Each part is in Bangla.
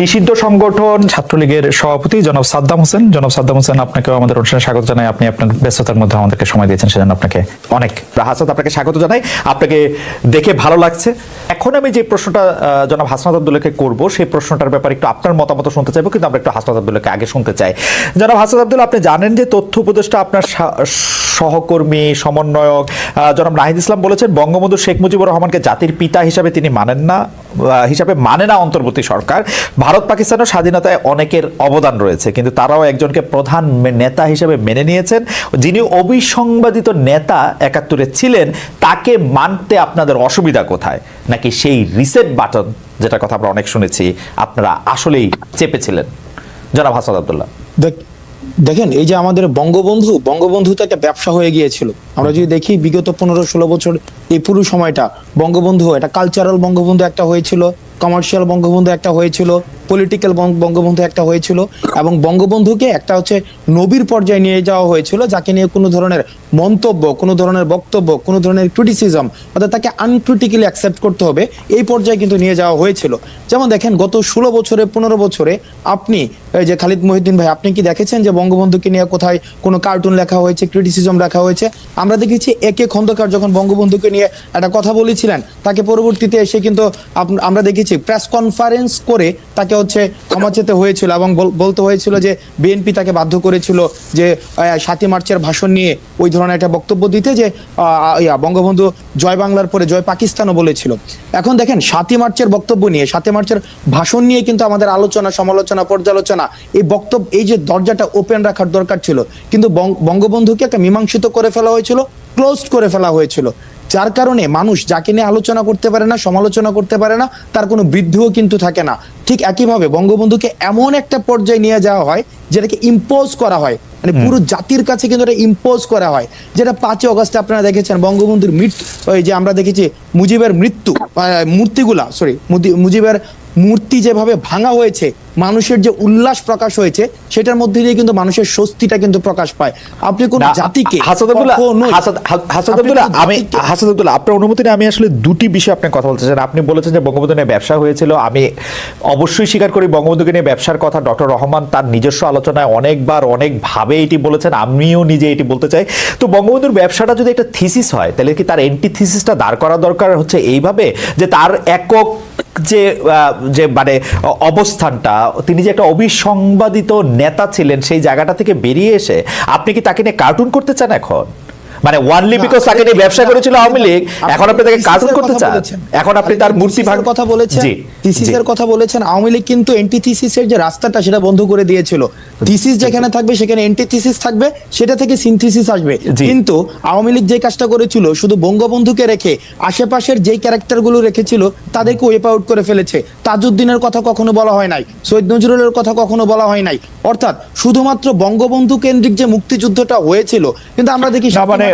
নিষিদ্ধ সংগঠন ছাত্রলীগের সভাপতি জনাব সাদ্দাম হোসেন। জনাব সাদ্দাম হোসেন আপনাকে আমাদের অনুষ্ঠানে স্বাগত জানাই। আপনি আপনার ব্যস্ততার মধ্যে আমাদেরকে সময় দিয়েছেন, সেজন্য আপনাকে অনেক হাসনাত আপনাকে স্বাগত জানাই। আপনাকে দেখে ভালো লাগছে। এখন আমি যে প্রশ্নটা জনাব হাসনাত আব্দুল্লাহকে করব, সেই প্রশ্নটার ব্যাপারে একটু আপনার মতামত শুনতে চাইব, কিন্তু আমরা একটু হাসনাত আব্দুল্লাহকে আগে শুনতে চাই। জনাব হাসনাত আব্দুল্লাহ, আপনি জানেন যে তথ্য উপদেষ্টা আপনার সহকর্মী, সমন্বয়ক জনাব নাহিদ ইসলাম বলেছেন, বঙ্গবন্ধু শেখ মুজিবুর রহমানকে জাতির পিতা হিসাবে তিনি মানেন না হিসাবে মানে না অন্তর্বর্তী সরকার। ভারত পাকিস্তানের স্বাধীনতায় অনেকের অবদান রয়েছে, কিন্তু তারাও একজনকে প্রধান নেতা হিসেবে মেনে নিয়েছেন। যিনি অবিসংবাদিত নেতা একাত্তরে ছিলেন, তাকে মানতে আপনাদের অসুবিধা কোথায়? নাকি সেই রিসেট বাটন যেটা কথা আমরা অনেক শুনেছি, আপনারা আসলেই চেপেছিলেন? জনাব হাসান আব্দুল্লাহ। দেখ- দেখেন, এই যে আমাদের বঙ্গবন্ধু বঙ্গবন্ধু তো একটা ব্যবসা হয়ে গিয়েছিল। আমরা যদি দেখি বিগত পনেরো ষোলো বছর এই পুরো সময়টা বঙ্গবন্ধু, একটা কালচারাল বঙ্গবন্ধু একটা হয়েছিল। কমার্শিয়াল বঙ্গবন্ধু একটা হয়েছিল পলিটিক্যাল বঙ্গবন্ধু একটা হয়েছিল এবং বঙ্গবন্ধুকে একটা হচ্ছে নবীর পর্যায়ে নিয়ে যাওয়া হয়েছিল, যাকে নিয়ে কোনো ধরনের মন্তব্য, কোনো ধরনের বক্তব্য, কোনো ধরনের ক্রিটিসিজম অর্থাৎ তাকে আনক্রিটিক্যালি অ্যাকসেপ্ট করতে হবে, এই পর্যায়ে কিন্তু নিয়ে যাওয়া হয়েছিল। যেমন দেখেন, গত ষোলো বছরে, পনেরো বছরে আপনি যে খালিদ মহিউদ্দিন ভাই, আপনি কি দেখেছেন যে বঙ্গবন্ধুকে নিয়ে কোথায় কোনো কার্টুন লেখা হয়েছে ক্রিটিসিজম লেখা হয়েছে? আমরা দেখেছি একে খন্দকার যখন বঙ্গবন্ধুকে নিয়ে একটা কথা বলেছিলেন, তাকে পরবর্তীতে এসে কিন্তু আমরা দেখেছি প্রেস কনফারেন্স করে তাকে হচ্ছে ক্ষমা চেতে হয়েছিল এবং বল- বলতে হয়েছিল যে বিএনপি তাকে বাধ্য করেছিল যে সাতই মার্চের ভাষণ নিয়ে ওই ধরনের একটা বক্তব্য দিতে যে বঙ্গবন্ধু জয় বাংলার পরে জয় পাকিস্তানও বলেছিল। এখন দেখেন, সাতই মার্চের বক্তব্য নিয়ে, সাতই মার্চের ভাষণ নিয়ে কিন্তু আমাদের আলোচনা, সমালোচনা, পর্যালোচনা, এই বক্তব্য, এই যে দরজাটা ওপেন রাখার দরকার ছিল, কিন্তু বঙ্গ- বঙ্গবন্ধুকে একটা মীমাংসিত করে ফেলা হয়েছিল ক্লোজ করে ফেলা হয়েছিল। যার কারণে মানুষ যাকে নিয়ে আলোচনা করতে পারে না সমালোচনা করতে পারে না তার কোনো বৃদ্ধিও কিন্তু থাকে না। ঠিক একইভাবে বঙ্গবন্ধুকে এমন একটা পর্যায়ে নিয়ে যাওয়া হয় যেটাকে ইম্পোজ করা হয়। মানে পুরো জাতির কাছে কিন্তু এটা ইম্পোজ করা হয়। যেটা পাঁচই অগস্টে আপনারা দেখেছেন বঙ্গবন্ধুর মৃত্যু ওই যে আমরা দেখেছি মুজিবের মৃত্যু মূর্তিগুলা সরি মুজিবের মূর্তি যেভাবে ভাঙা হয়েছে মানুষের যে উল্লাস প্রকাশ হয়েছে সেটার মধ্যে দিয়ে কিন্তু মানুষের স্বস্তিটা কিন্তু প্রকাশ পায়। আপনি কোন জাতিকে আমি হাসান আপনার অনুমতি নিয়ে আমি আসলে দুটি বিষয়ে আপনি কথা বলতে চান আপনি বলেছেন যে বঙ্গবন্ধু নিয়ে ব্যবসা হয়েছিল আমি অবশ্যই স্বীকার করি বঙ্গবন্ধুকে নিয়ে ব্যবসার কথা ডক্টর রহমান তার নিজস্ব আলোচনায় অনেকবার অনেকভাবে এটি বলেছেন আমিও নিজে এটি বলতে চাই। তো বঙ্গবন্ধুর ব্যবসাটা যদি একটা থিসিস হয় তাহলে কি তার এন্টি থিসিসটা দাঁড় করা দরকার? হচ্ছে এইভাবে যে তার একক যে যে মানে অবস্থানটা, তিনি যে একটা অবিসংবাদিত নেতা ছিলেন সেই জায়গাটা থেকে বেরিয়ে এসে আপনি কি তাকে নিয়ে কার্টুন করতে চান এখন? মানে ওয়ানলি বিকজ তাকে নিয়ে ব্যবসা করেছিল আওয়ামী লীগ এখন আপনি তাকে কার্টুন করতে চান। এখন আপনি তার মূর্তি ভাঙ কথা বলেছেন। জি থিসিসের কথা বলেছেন। আওয়ামী লীগ কিন্তু এন্টিথিসিসের যে রাস্তাটা সেটা বন্ধ করে দিয়েছিল। থিসিস যেখানে থাকবে সেখানে এন্টিথিসিস থাকবে সেটা থেকে সিনথিসিস আসবে। কিন্তু আওয়ামী লীগ যে কাজটা করেছিল শুধু বঙ্গবন্ধুকে রেখে আশেপাশের যেই ক্যারেক্টারগুলো রেখেছিল তাদেরকে ওয়েপ আউট করে ফেলেছে। তাজউদ্দিনের কথা কখনো বলা হয় নাই সৈয়দ নজরুলের কথা কখনো বলা হয় নাই। অর্থাৎ শুধুমাত্র বঙ্গবন্ধু কেন্দ্রিক যে মুক্তিযুদ্ধটা হয়েছিল কিন্তু আমরা দেখি মানে যে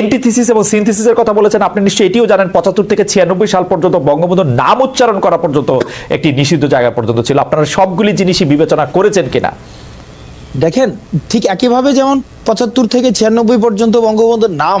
এন্টিথিসিস এবং সিনথিসিসের কথা বলেছেন। আপনি নিশ্চয়ই এটিও জানেন, পঁচাত্তর থেকে ছিয়ানব্বই সাল পর্যন্ত বঙ্গবন্ধুর নাম উচ্চারণ করা পর্যন্ত একটি নিষিদ্ধ জায়গা পর্যন্ত ছিল। আপনারা সবগুলি জিনিসই বিবেচনা করেছেন কিনা? দেখেন, ঠিক একইভাবে যেমন পঁচাত্তর থেকে ছিয়ানব্বই পর্যন্ত বঙ্গবন্ধুর নাম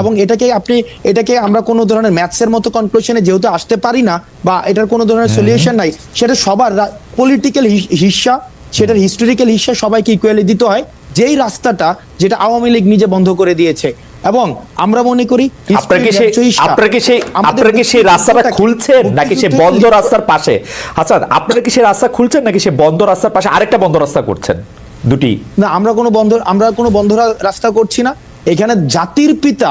এবং এটাকে আপনি এটাকে আমরা কোনো ধরনের ম্যাথসের মতো কনক্লুশনে যেহেতু আসতে পারি না বা এটার কোনো ধরনের সলিউশন নাই সেটা সবার পলিটিক্যাল হিস্সা সেটার হিস্টোরিক্যাল হিস্সা সবাইকে ইকুয়ালি দিতে হয় যেই রাস্তাটা যেটা আওয়ামী লীগ নিজে বন্ধ করে দিয়েছে। এবং আমরা মনে করি আপনার কি সেই সেই আমাদের সেই রাস্তাটা খুলছেন নাকি সে বন্ধ রাস্তার পাশে? আচ্ছা আপনারা কি সেই রাস্তা খুলছেন নাকি সে বন্ধ রাস্তার পাশে? আরেকটা বন্ধ রাস্তা করছেন দুটি। না আমরা কোনো বন্ধ আমরা কোনো বন্ধ রাস্তা করছি না। এখানে জাতির পিতা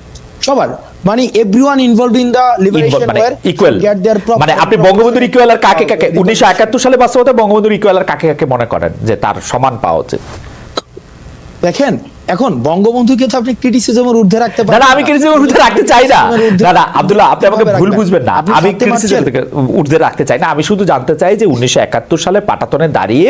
সবার। মানে everyone involve in the liberation war equal মানে আপনি বঙ্গবন্ধুর ইকুয়াল আর কাকে কাকে উনিশশো একাত্তর সালে বাস্তবতা বঙ্গবন্ধুর ইকুয়াল আর কাকে কাকে মনে করেন যে তার সমান পাওয়া উচিত? দেখেন এখন বঙ্গবন্ধুকে তো আপনি ক্রিটিসিজমের ঊর্ধ্বে রাখতে পারেন না আমি ক্রিটিসিজম উর্ধে রাখতে চাই না। না না আব্দুল্লাহ আপনি আমাকে ভুল বুঝবেন না। আমি ভাবতে ক্রিটিসিজম পারছেন? উর্ধে রাখতে চাই না। আমি শুধু জানতে চাই যে উনিশশো একাত্তর সালে পাটাতনে দাঁড়িয়ে